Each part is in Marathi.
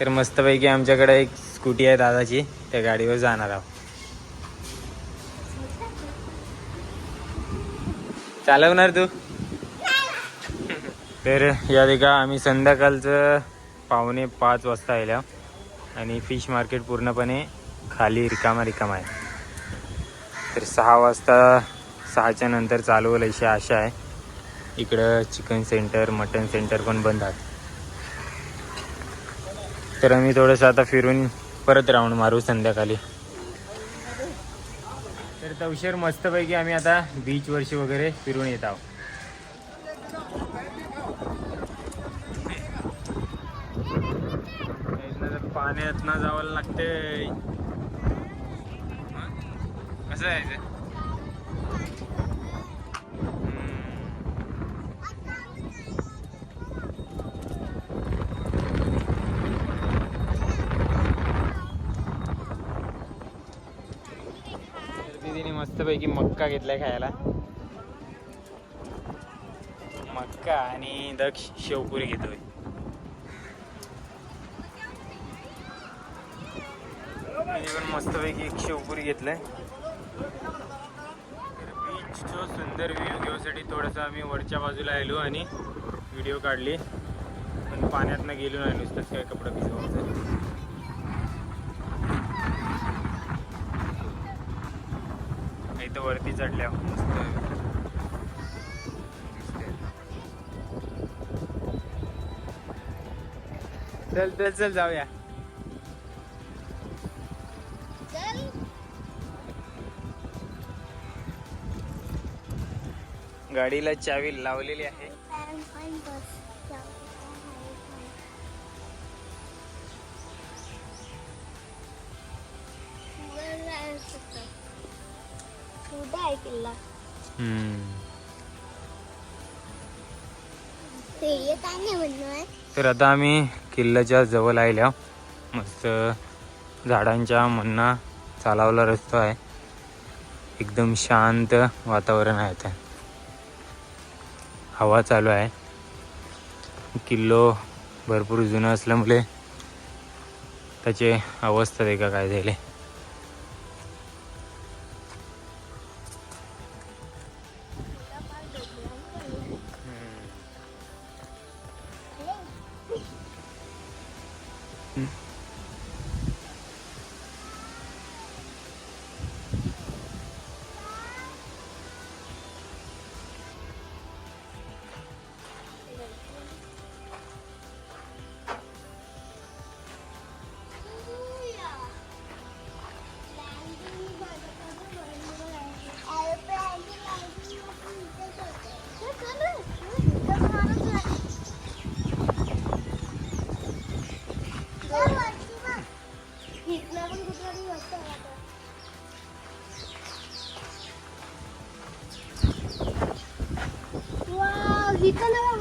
तर मस्तपैकी आमच्याकडे एक स्कूटी आहे दादाची. त्या गाडीवर जाणार आहोत. चालवणार तू? तर या देखा आम्ही संध्याकाळचं पावणे पाच वाजता आल्या आणि फिश मार्केट पूर्णपणे खाली रिकामा रिकामा आहे. तर सहा वाजता सहाच्या नंतर चालू होईल अशी आशा आहे. इकडं चिकन सेंटर मटन सेंटर पण बंद आहेत तर आम्ही थोडंसं आता फिरून परत राऊंड मारू संध्याकाळी. तर तवशेर मस्तपैकी आम्ही आता बीच वर्षी वगैरे फिरून येत आहोत. इथनं तर पाण्यात ना जावं लागते कसं आहे मस्तपैकी मक्का घेतलाय खायला. मक्का आणि दक्ष शेवपुरी घेतोय. पण मस्तपैकी एक शेवपुरी घेतलाय. बीच जो सुंदर व्ह्यू घेऊसाठी थोडासा आम्ही वरच्या बाजूला आलो आणि व्हिडिओ काढली. पण पाण्यातनं गेलो नाही नुसतंच काय कपडं भिजवायचं. इथं वरती चढल्या. मस्त चल चल चल जाऊया. गाडीला चावी लावलेली आहे. आहे किल्ला. ते नाही म्हणणं तर आता आम्ही किल्ल्याच्या जवळ आल्या मस्त झाडांच्या मन्ना चालावला रस्ता आहे. एकदम शांत वातावरण आहे आता. हवा चालू आहे. किल्लो भरपूर जुना असल्यामुळे त्याची अवस्था देखा काय झाली. Dito na lang.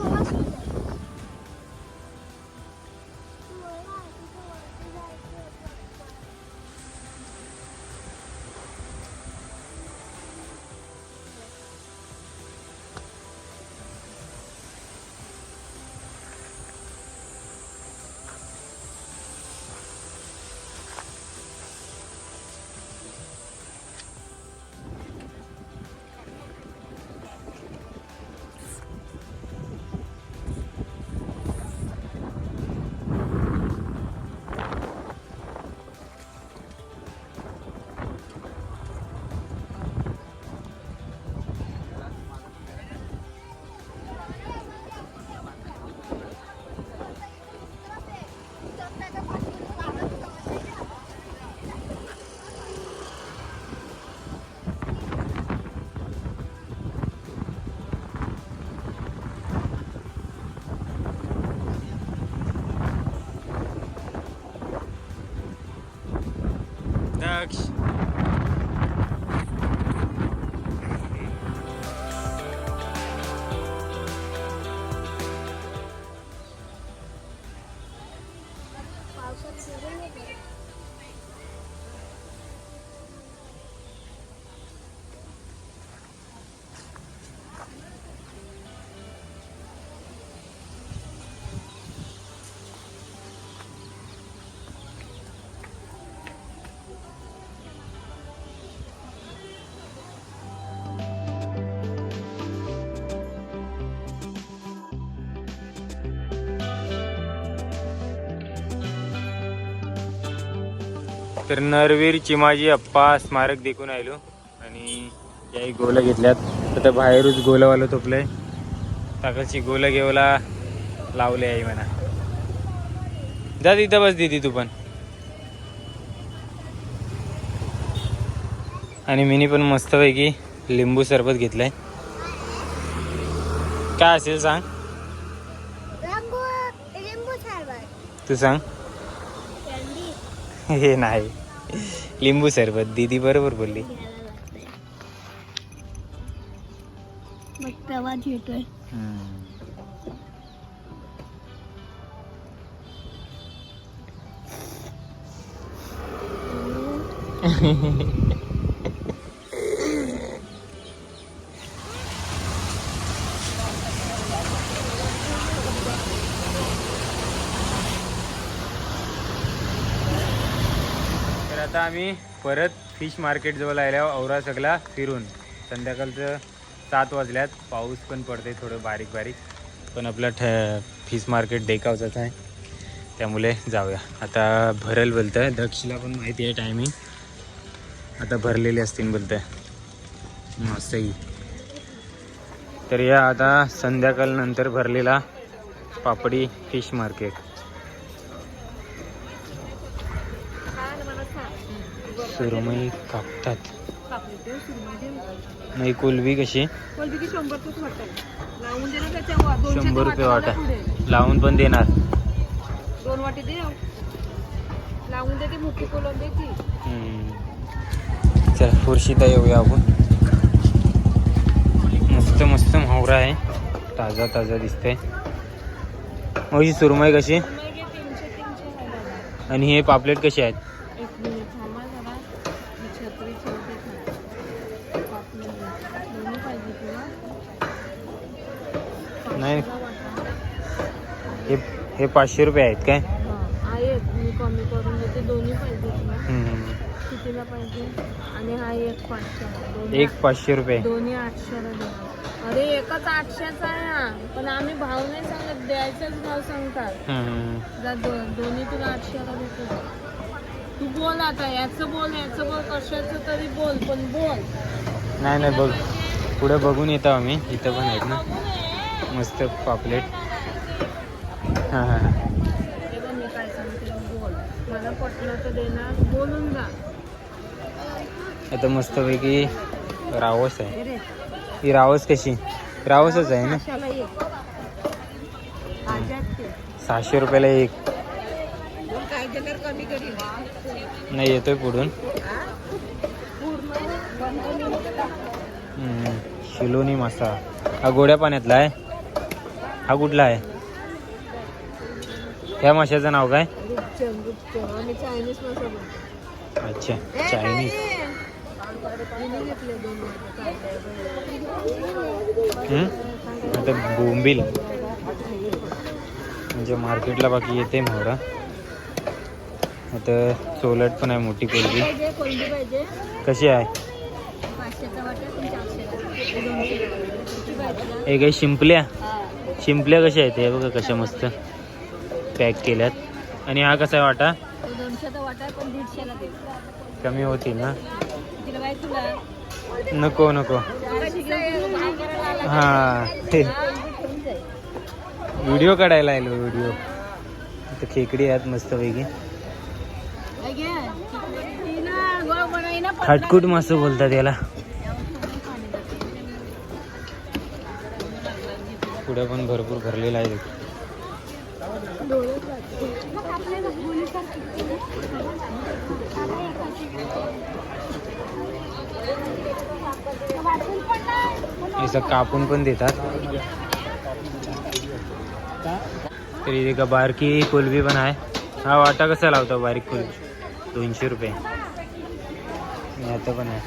दक्ष तर नरवीर चिमाजी अप्पा स्मारक देखून आलो आणि याही गोलं घेतल्यात. आता बाहेरच गोलवालं तोपलंय ताकाची गोलं घेवला लावले आहे म्हणा. जा तिथं बस दिदी तू पण. आणि मिनी पण मस्तपैकी लिंबू सरबत घेतलंय. काय असेल सांग. लिंबू लिंबू सरबत. तू सांग. हे नाही. लिंबू सरबत दीदी बरोबर बोलली. प्रवास येतोय. आता आम्ही परत फिश मार्केट जवळ आल्यावर औरा सगळा फिरून. संध्याकाळचं सात वाजल्यात पाऊस पण पडते थोडं बारीक बारीक. पण आपलं ठ फिश मार्केट देखावचंच आहे. त्यामुळे जाऊया. आता भरेल बोलतं आहे दक्षला पण माहिती आहे टायमिंग आता भरलेले असतील बोलतं आहे. मस्तही तर या आता संध्याकाळ नंतर भरलेला पापडी फिश मार्केट. सुरमई कापतात. नाही कोलबी कशी? शंभर रुपये वाटा. लावून पण देणार. दोन वाटी दे लावून मोठी कोलम दे ती हम्म. चल फुरशीता येऊया आपण. मस्त मस्त म्हावरा आहे. ताजा ताजा दिसतंय. मग ही सुरमई कशी. आणि हे पापलेट कसे आहेत एक मिनिट थांबा जरा मी छत्री ठेवते खाली. पापलेट दे. दोन्ही पाहिजे तुला नाही. पाचशेला वाटा. हे पाचशे रुपये आहेत काय? हा, आहेत. मी कमी करून देते. दोन्ही पाहिजे तुला हम्म. कितीला पाहिजे? आणि हा एक पाचशे दोन्ही एक पाचशे रुपये. दोन्ही आठशेला देणार. अरे एकच आठशेचा आहे हा पण आम्ही भाव नाही सांगत. द्यायचाच भाव सांगतात. हम्म. जा दो, दोन्ही तुला आठशेला देतो. तू बोल आता. याचं बोल याचं बोल. कशाचं तरी बोल पण बोल. नाही नाही बघ. पुढे बघून येतो आम्ही. इथं पण आहेत ना. मस्त पापलेट. हां हां हां. बघ मी काय सांगते बोल. मला पटलं तर देणार बोलून जा. आता मस्तपैकी रावस आहे. हे ही रावस कशी? रावसच आहे ना? कशाला एक? आजात ते. सहाशे रुपयाला एक. दोन काय दिल्यावर कमी करील नाही येतोय पुढून. पूर्ण? बंद हम्म, शिलोनी मासा. हा गोड्या पाण्यातला आहे. हा कुठला आहे? ह्या माशाचं नाव काय? अच्छा चायनीज आता बोंबील. म्हणजे मार्केटला बाकी येते मोहरा आता सोलट पण आहे मोठी कोलबी कशी आहे? हे काही शिंपल्या? शिंपल्या कशा आहेत? हे बघा कशा मस्त. पॅक केल्यात. आणि हा कसा आहे वाटा? कमी होतील ना? नको नको. हा ते. व्हिडिओ काढायला आलो व्हिडिओ. आता खेकडी आहेत मस्तपैकी खटकूट मासं बोलतात याला. पुढे पण भरपूर भरलेला आहे. असं कापून पण देतात. तरी का बारकी कोलबी पण आहे. हा वाटा कसा लावतो बारीक कोलबी दोनशे रुपये. आता पण आहे.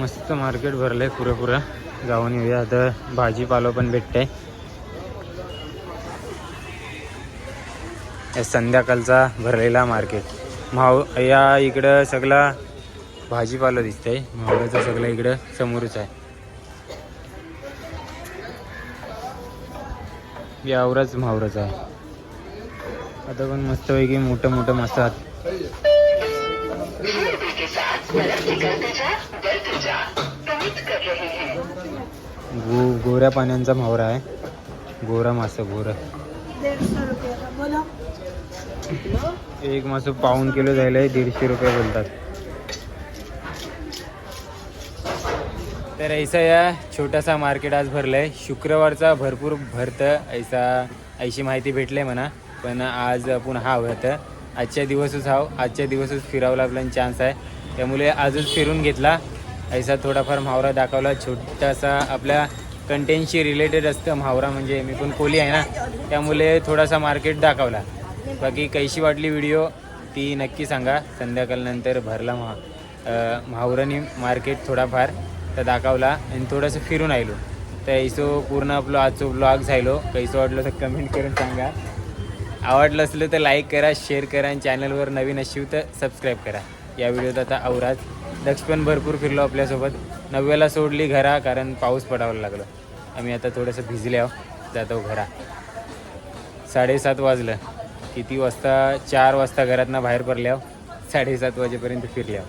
मस्त मार्केट भरलंय पुरेपुरा. जाऊन येऊया. आता भाजीपालो पण भेटतंय. या संध्याकाळचा भरलेला मार्केट. माव या इकडं सगळा भाजीपाला दिसतंय. मावळ्याचं सगळं इकडं समोरच आहे. यावरच मावरच आहे. आता पण मस्तपैकी मोठं मोठं मसात गो गोऱ्या पाण्याचा मावरा आहे. गोरा मासा गोरा. दीडशे रुपये. बोला. एक मासं पाऊन किलो जायला आहे दीडशे रुपये बोलतात. तर ऐसा या छोटासा मार्केट आज भरलाय. शुक्रवारचा भरपूर भरतं ऐसा ऐशी माहिती भेटले म्हणा. पण आज आपण हा होतं आजच्या दिवसच हाव आजच्या दिवसच फिरावला आपल्याला चान्स आहे. त्यामुळे आजच फिरून घेतला. ऐसा थोडाफार म्हावरा दाखवला. छोटासा आपल्या कंटेंटशी रिलेटेड असतं म्हावरा म्हणजे. मी पण कोली आहे ना. त्यामुळे थोडासा मार्केट दाखवला. बाकी कैशी वाटली व्हिडिओ ती नक्की सांगा. संध्याकाळनंतर भरला महा म्हावरानी मार्केट थोडाफार तर दाखवला. आणि थोडंसं फिरून आलो तर ऐसो पूर्ण आपलं आजचो ब्लॉग झालो कैसो वाटलं तर कमेंट करून सांगा. आवडलं असलं तर लाईक करा शेअर करा आणि चॅनलवर नवीन असू तर सबस्क्राईब करा. या व्हिडिओत आता आवराज दक्ष पण भरपूर फिरलो आपल्यासोबत. नव्याला सोडली घरा कारण पाऊस पडायला लागलं. आम्ही आता थोडंसं भिजले आहो जातो घरा. साडेसात वाजलं. किती वाजता? चार वाजता घरातनं बाहेर पडल्या साडेसात वाजेपर्यंत फिरल्या